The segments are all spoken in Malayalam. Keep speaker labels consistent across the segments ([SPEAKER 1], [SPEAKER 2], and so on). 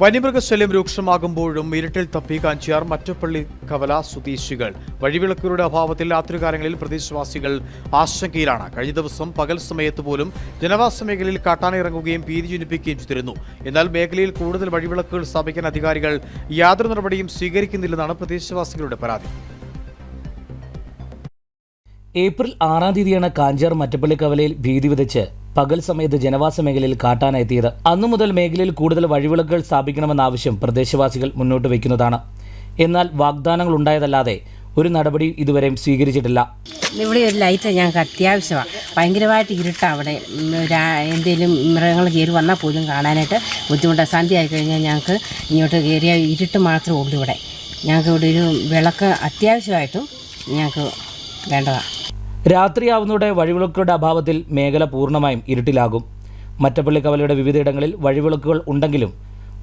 [SPEAKER 1] വന്യമൃഗശല്യം രൂക്ഷമാകുമ്പോഴും ഇരുട്ടിൽ തപ്പി കാഞ്ചിയാർ മറ്റപ്പള്ളി കവല സ്വദേശികൾ. വഴിവിളക്കുകളുടെ അഭാവത്തിൽ രാത്രികാലങ്ങളിൽ പ്രദേശവാസികൾ ആശങ്കയിലാണ്. കഴിഞ്ഞ ദിവസം പകൽ സമയത്ത് പോലും ജനവാസ മേഖലയിൽ കാട്ടാനിറങ്ങുകയും ഭീതി ജനിപ്പിക്കുകയും ചെയ്തിരുന്നു. എന്നാൽ മേഖലയിൽ കൂടുതൽ വഴിവിളക്കുകൾ സ്ഥാപിക്കാൻ അധികാരികൾ യാതൊരു നടപടിയും സ്വീകരിക്കുന്നില്ലെന്നാണ് പ്രദേശവാസികളുടെ പരാതി.
[SPEAKER 2] ഏപ്രിൽ ആറാം തീയതിയാണ് കാഞ്ചാർ മറ്റപ്പള്ളി കവലയിൽ ഭീതി വിതച്ച് പകൽ സമയത്ത് ജനവാസ മേഖലയിൽ കാട്ടാനെത്തിയത്. അന്നു മുതൽ മേഖലയിൽ കൂടുതൽ വഴിവിളക്കുകൾ സ്ഥാപിക്കണമെന്ന ആവശ്യം പ്രദേശവാസികൾ മുന്നോട്ട് വയ്ക്കുന്നതാണ്. എന്നാൽ വാഗ്ദാനങ്ങൾ ഉണ്ടായതല്ലാതെ ഒരു നടപടി ഇതുവരെയും സ്വീകരിച്ചിട്ടില്ല.
[SPEAKER 3] ഇവിടെ ഒരു ലൈറ്റ് ഞങ്ങൾക്ക് അത്യാവശ്യമാണ് ഭയങ്കരമായിട്ട് ഇരുട്ടാണ് അവിടെ. എന്തെങ്കിലും മൃഗങ്ങൾ കയറി വന്നാൽ പോലും കാണാനായിട്ട് ബുദ്ധിമുട്ടാണ് സന്ധ്യ ആയി കഴിഞ്ഞാൽ ഞങ്ങൾക്ക് ഇങ്ങോട്ട് കയറിയ ഇരുട്ട് മാത്രമേ ഉള്ളൂ ഇവിടെ. ഞങ്ങൾക്ക് ഇവിടെ ഒരു വിളക്ക് അത്യാവശ്യമായിട്ടും ഞങ്ങൾക്ക് വേണ്ടതാണ്
[SPEAKER 2] രാത്രിയാവുന്നതോടെ വഴിവിളക്കുകളുടെ അഭാവത്തിൽ മേഖല പൂർണമായും ഇരുട്ടിലാകും. മറ്റപ്പള്ളി കവലയുടെ വിവിധയിടങ്ങളിൽ വഴിവിളക്കുകൾ ഉണ്ടെങ്കിലും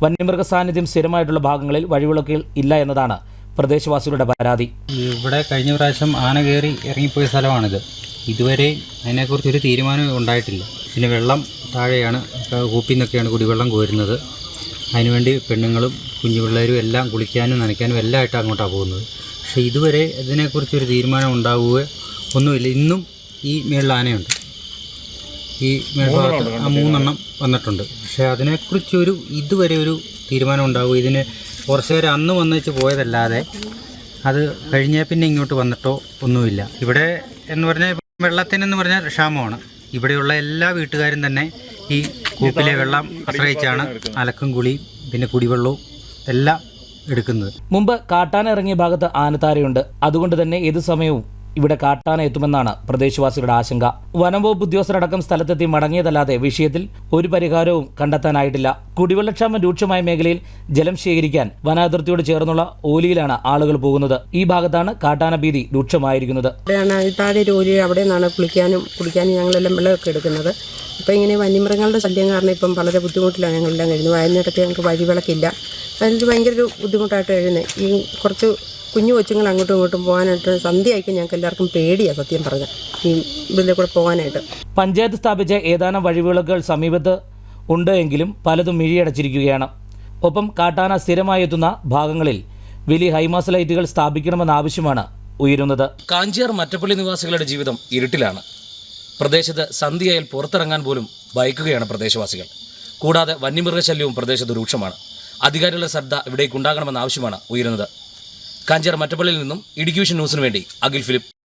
[SPEAKER 2] വന്യമൃഗ സാന്നിധ്യം സ്ഥിരമായിട്ടുള്ള ഭാഗങ്ങളിൽ വഴിവിളക്കുകൾ ഇല്ല എന്നതാണ് പ്രദേശവാസികളുടെ പരാതി.
[SPEAKER 4] ഇവിടെ കഴിഞ്ഞ പ്രാവശ്യം ആന കയറി ഇറങ്ങിപ്പോയ സ്ഥലമാണിത്. ഇതുവരെ അതിനെക്കുറിച്ച് ഒരു തീരുമാനം ഉണ്ടായിട്ടില്ല. പിന്നെ വെള്ളം താഴെയാണ് കൂപ്പിൽ നിന്നൊക്കെയാണ് കുടിവെള്ളം കോരുന്നത്. അതിനുവേണ്ടി പെണ്ണുങ്ങളും കുഞ്ഞു പിള്ളേരും എല്ലാം കുളിക്കാനും നനയ്ക്കാനും എല്ലാം ആയിട്ട് അങ്ങോട്ടാണ് പോകുന്നത്. പക്ഷേ ഇതുവരെ ഇതിനെക്കുറിച്ചൊരു തീരുമാനം ഉണ്ടാവുക ഒന്നുമില്ല. ഇന്നും ഈ മേളിൽ ആനയുണ്ട്. ഈ മേൽഭാഗത്ത് ആ മൂന്നെണ്ണം വന്നിട്ടുണ്ട്. പക്ഷേ അതിനെക്കുറിച്ചൊരു ഇതുവരെ ഒരു തീരുമാനം ഉണ്ടാകും ഇതിന് കുറച്ച് പേര് അന്ന് വന്നേച്ച് പോയതല്ലാതെ അത് കഴിഞ്ഞാൽ പിന്നെ ഇങ്ങോട്ട് വന്നിട്ടോ ഒന്നുമില്ല. ഇവിടെ എന്ന് പറഞ്ഞാൽ വെള്ളത്തിനെന്ന് പറഞ്ഞാൽ ക്ഷാമമാണ്. ഇവിടെയുള്ള എല്ലാ വീട്ടുകാരും തന്നെ ഈ കൂപ്പിലെ വെള്ളം ആശ്രയിച്ചാണ് അലക്കും കുളിയും പിന്നെ കുടിവെള്ളവും എല്ലാം എടുക്കുന്നത്.
[SPEAKER 2] മുമ്പ് കാട്ടാനിറങ്ങിയ ഭാഗത്ത് ആനത്താരയുണ്ട്. അതുകൊണ്ട് തന്നെ ഏത് സമയവും ഇവിടെ കാട്ടാന എത്തുമെന്നാണ് പ്രദേശവാസികളുടെ ആശങ്ക. വനം വകുപ്പ് ഉദ്യോഗസ്ഥരടക്കം സ്ഥലത്തെത്തി മടങ്ങിയതല്ലാതെ വിഷയത്തിൽ ഒരു പരിഹാരവും കണ്ടെത്താനായിട്ടില്ല. കുടിവെള്ളക്ഷാമം രൂക്ഷമായ മേഖലയിൽ ജലം ശേഖരിക്കാൻ വനാതിർത്തിയോട് ചേർന്നുള്ള ഓലിയിലാണ് ആളുകൾ പോകുന്നത്. ഈ ഭാഗത്താണ് കാട്ടാന ഭീതി രൂക്ഷമായിരിക്കുന്നത്.
[SPEAKER 5] അവിടെ നിന്നാണ് കുളിക്കാനും കുടിക്കാനും ഞങ്ങളെല്ലാം വെള്ളമൊക്കെ എടുക്കുന്നത്. ഇപ്പം ഇങ്ങനെ വന്യമൃഗങ്ങളുടെ ശല്യം കാരണം ഇപ്പം വളരെ ബുദ്ധിമുട്ടിലാണ് ഞങ്ങളെല്ലാം കഴിയുന്നത് വയനാട്ടൊക്കെ ഞങ്ങൾക്ക് വഴിവിളക്കില്ല. അതിനൊരു ഭയങ്കര ഒരു ബുദ്ധിമുട്ടായിട്ട് കഴിയുന്നത് ഈ കുറച്ച് കുഞ്ഞു കൊച്ചുങ്ങൾ അങ്ങോട്ടും ഇങ്ങോട്ടും പോകാനായിട്ട് സന്ധ്യയായിരിക്കും ഞങ്ങൾക്ക് എല്ലാവർക്കും പേടിയാ സത്യം പറഞ്ഞാൽ ഈ ഇതിലെ കൂടെ പോകാനായിട്ട്.
[SPEAKER 2] പഞ്ചായത്ത് സ്ഥാപിച്ച ഏതാനും വഴിവിളക്കുകൾ സമീപത്ത് ഉണ്ട് എങ്കിലും പലതും മിഴിയടച്ചിരിക്കുകയാണ്. ഒപ്പം കാട്ടാന സ്ഥിരമായി എത്തുന്ന ഭാഗങ്ങളിൽ വലിയ ഹൈമാസ് ലൈറ്റുകൾ സ്ഥാപിക്കണമെന്ന ആവശ്യമാണ് ഉയരുന്നത്. കാഞ്ചിയാർ മറ്റപ്പള്ളി നിവാസികളുടെ ജീവിതം ഇരുട്ടിലാണ്. പ്രദേശത്ത് സന്ധ്യയായാൽ പുറത്തിറങ്ങാൻ പോലും ഭയക്കുകയാണ് പ്രദേശവാസികൾ. കൂടാതെ വന്യമൃഗശല്യവും പ്രദേശത്ത് രൂക്ഷമാണ്. അധികാരികളുടെ ശ്രദ്ധ ഇവിടേക്ക് ഉണ്ടാകണമെന്ന ആവശ്യമാണ് ഉയരുന്നത്. കാഞ്ചിയാർ മറ്റപ്പള്ളിയിൽ നിന്നും ഇടുക്കി വിഷൻ ന്യൂസിനു വേണ്ടി അഖിൽ ഫിലിപ്പ്